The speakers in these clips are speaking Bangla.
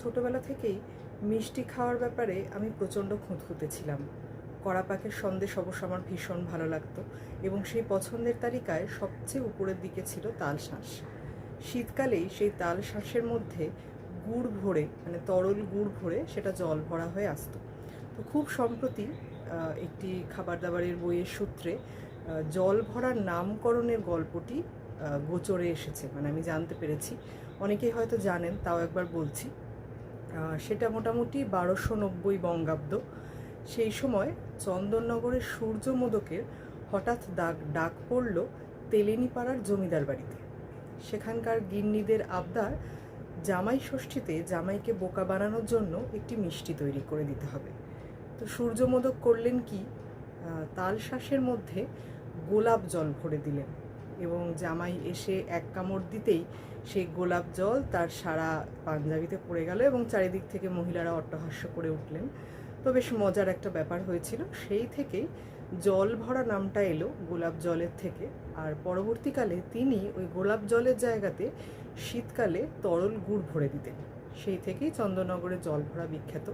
ছোটবেলা থেকেই মিষ্টি খাওয়ার ব্যাপারে আমি প্রচণ্ড খুঁতখুঁতে ছিলাম। কড়াপাকের সন্দেশ অবশ্য আমার ভীষণ ভালো লাগতো এবং সেই পছন্দের তালিকায় সবচেয়ে উপরের দিকে ছিল তাল শাঁস। শীতকালেই সেই তাল শাঁসের মধ্যে গুড় ভরে মানে তরল গুড় ভরে সেটা জল ভরা হয়ে আসতো। তো খুব সম্প্রতি একটি খাবার দাবারের বইয়ের সূত্রে জল ভরার নামকরণের গল্পটি গোচরে এসেছে। মানে আমি জানতে পেরেছি। অনেকেই হয়তো জানেন, তাও একবার বলছি। সেটা মোটামুটি বারোশো নব্বই বঙ্গাব্দ। সেই সময় চন্দননগরের সূর্য মোদকের হঠাৎ ডাক ডাক পড়ল তেলেনিপাড়ার জমিদার বাড়িতে। সেখানকার গিন্নিদের আবদার, জামাই ষষ্ঠীতে জামাইকে বোকা বানানোর জন্য একটি মিষ্টি তৈরি করে দিতে হবে। তো সূর্য মোদক করলেন কি? তাল শ্বাসের মধ্যে গোলাপ জল ভরে দিলেন। এবং জামাই এসে এক কামড় দিতেই সেই গোলাপ জল তার সারা পাঞ্জাবিতে পড়ে গেল এবং চারিদিক থেকে মহিলারা অট্টহাস্য করে উঠলেন। তো বেশ মজার একটা ব্যাপার হয়েছিল। সেই থেকেই জল ভরা নামটা এলো গোলাপ জলের থেকে। আর পরবর্তীকালে তিনি ওই গোলাপ জলের জায়গাতে শীতকালে তরল গুড় ভরে দিতেন। সেই থেকেই চন্দননগরে জল ভরা বিখ্যাত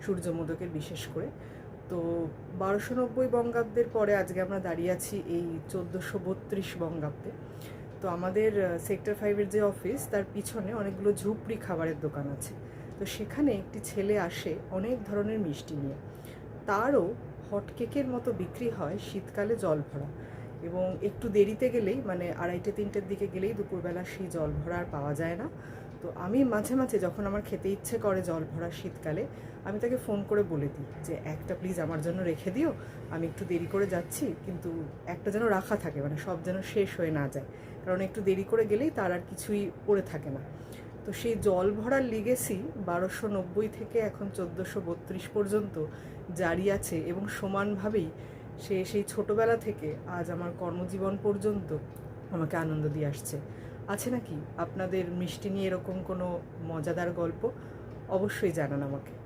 সূর্যমোদকের বিশেষ করে। তো বারোশো নব্বই বঙ্গাব্দের পরে আজকে আমরা দাঁড়িয়ে আছি এই চোদ্দোশো বত্রিশ বঙ্গাব্দে। তো আমাদের সেক্টর ফাইভের যে অফিস তার পিছনে অনেকগুলো ঝুপড়ি খাবারের দোকান আছে। তো সেখানে একটি ছেলে আসে অনেক ধরনের মিষ্টি নিয়ে। তারও হটকেকের মতো বিক্রি হয় শীতকালে জল ভরা। এবং একটু দেরিতে গেলেই মানে আড়াইটে, তিনটের দিকে গেলেই দুপুরবেলা সেই জল ভরা আর পাওয়া যায় না। তো আমি মাঝে মাঝে যখন আমার খেতে ইচ্ছে করে জল ভরা শীতকালে, আমি তাকে ফোন করে বলে দিই যে, একটা প্লিজ আমার জন্য রেখে দিও, আমি একটু দেরি করে যাচ্ছি, কিন্তু একটা যেন রাখা থাকে মানে সব যেন শেষ হয়ে না যায়। কারণ একটু দেরি করে গেলেই তার আর কিছুই পড়ে থাকে না। তো সেই জল ভরার লিগেসি বারোশো নব্বই থেকে এখন চোদ্দোশো বত্রিশ পর্যন্ত জারি আছে এবং সমানভাবেই সে সেই ছোটবেলা থেকে আজ আমার কর্মজীবন পর্যন্ত আমাকে আনন্দ দিয়ে আসছে। আছে নাকি? আপনাদের মিষ্টি নিয়ে এরকম কোনো মজাদার গল্প? অবশ্যই জানান আমাকে।